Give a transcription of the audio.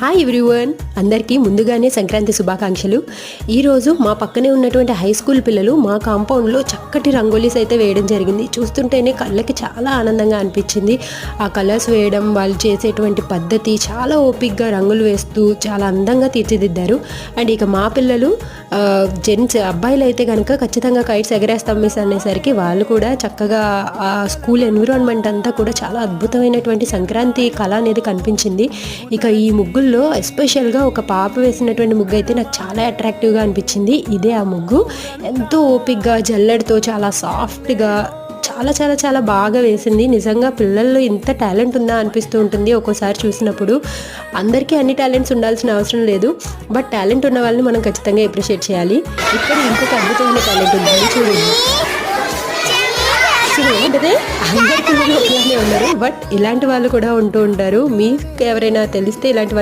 Hi everyone అందరికీ ముందుగానే సంక్రాంతి శుభాకాంక్షలు. ఈరోజు మా పక్కనే ఉన్నటువంటి హై స్కూల్ పిల్లలు మా కాంపౌండ్లో చక్కటి రంగోలీస్ అయితే వేయడం జరిగింది. చూస్తుంటేనే కళ్ళకి చాలా ఆనందంగా అనిపించింది. ఆ కలర్స్ వేయడం వాళ్ళు చేసేటువంటి పద్ధతి చాలా ఓపిక్గా రంగులు వేస్తూ చాలా అందంగా తీర్చిదిద్దారు. అండ్ ఇక మా పిల్లలు జెంట్స్ అబ్బాయిలు అయితే కనుక ఖచ్చితంగా కైట్స్ ఎగరేస్తాం మిస్ అనేసరికి వాళ్ళు కూడా చక్కగా ఆ స్కూల్ ఎన్విరాన్మెంట్ అంతా కూడా చాలా అద్భుతమైనటువంటి సంక్రాంతి కళ అనేది కనిపించింది. ఇక ఈ ముగ్గులు ముగ్గుల్లో ఎస్పెషల్గా ఒక పాప వేసినటువంటి ముగ్గు అయితే నాకు చాలా అట్రాక్టివ్గా అనిపించింది. ఇదే ఆ ముగ్గు. ఎంతో ఓపిక్గా జల్లెడతో చాలా సాఫ్ట్గా చాలా చాలా చాలా బాగా వేసింది. నిజంగా పిల్లల్లో ఇంత టాలెంట్ ఉందా అనిపిస్తూ ఉంటుంది ఒక్కోసారి చూసినప్పుడు. అందరికీ అన్ని టాలెంట్స్ ఉండాల్సిన అవసరం లేదు. బట్ టాలెంట్ ఉన్న వాళ్ళని మనం ఖచ్చితంగా అప్రిషియేట్ చేయాలి. ఇక్కడ ఇంకొక అద్భుతమైన టాలెంట్ ఉందని చూడండి ఏంటంటే అందరి పిల్లలు ఉన్నారు. బట్ ఇలాంటి వాళ్ళు కూడా ఉంటూ ఉంటారు. మీకు ఎవరైనా తెలిస్తే ఇలాంటి వాళ్ళు